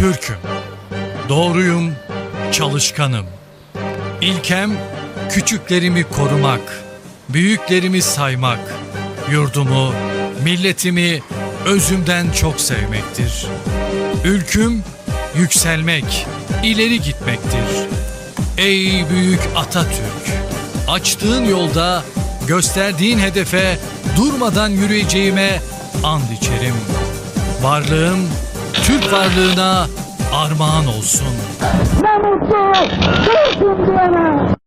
Türk'üm. Doğruyum, çalışkanım. İlkem küçüklerimi korumak, büyüklerimi saymak, yurdumu, milletimi özümden çok sevmektir. Ülküm yükselmek, ileri gitmektir. Ey büyük Atatürk! Açtığın yolda, gösterdiğin hedefe durmadan yürüyeceğime and içerim. Varlığım Türk varlığına armağan olsun. Ne mutlu Türk'üm diyene.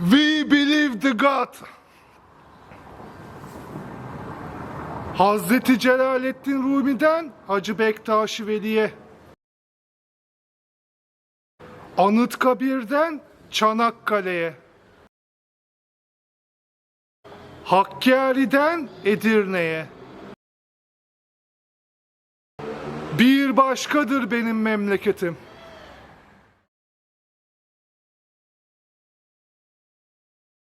We believe the God. Hazreti Celaleddin Rumi'den Hacı Bektaş Veli'ye. Anıtkabir'den Çanakkale'ye. Hakkari'den Edirne'ye. Bir başkadır benim memleketim.